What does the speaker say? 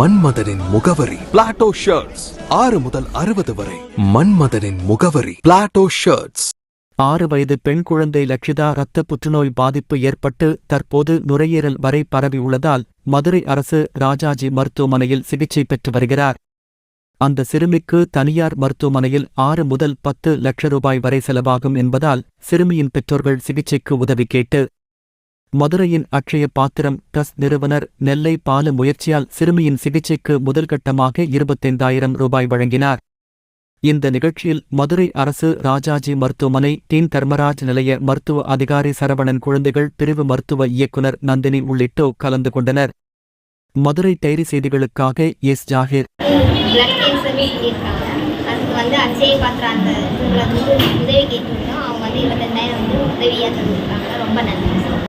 மன்மதனின் முகவரி. Plato shirts ஆறு முதல் அறுபது வரை. மன்மதனின் முகவரி. பிளாட்டோ ஷர்ட்ஸ் ஆறு வயது பெண் குழந்தை லக்ஷிதா இரத்த புற்றுநோய் பாதிப்பு ஏற்பட்டு தற்போது நுரையீரல் வரை பரவியுள்ளதால் மதுரை அரசு ராஜாஜி மருத்துவமனையில் சிகிச்சை பெற்று வருகிறார். அந்த சிறுமிக்கு தனியார் மருத்துவமனையில் ஆறு முதல் பத்து லட்ச ரூபாய் வரை செலவாகும் என்பதால் சிறுமியின் பெற்றோர்கள் சிகிச்சைக்கு உதவி கேட்டு மதுரையின் அக்ஷய பாத்திரம் டஸ் நிறுவனர் நெல்லை பால முயற்சியால் சிறுமியின் சிகிச்சைக்கு முதல்கட்டமாக இருபத்தைந்தாயிரம் ரூபாய் வழங்கினார். இந்த நிகழ்ச்சியில் மதுரை அரசு ராஜாஜி மருத்துவமனை டீன் தர்மராஜ் நிலைய மருத்துவ அதிகாரி சரவணன் குழந்தைகள் பிரிவு மருத்துவ இயக்குனர் நந்தினி உள்ளிட்டோர் கலந்து கொண்டனர். மதுரை டைரி செய்திகளுக்காக எஸ் ஜாகிர். வந்து அந்த இதில் வந்து உதவி கேட்டிருந்தோம் அவங்க வந்து இருபத்தஞ்சாயிரம் வந்து உதவியாக தந்துருக்காங்க. ரொம்ப நன்றி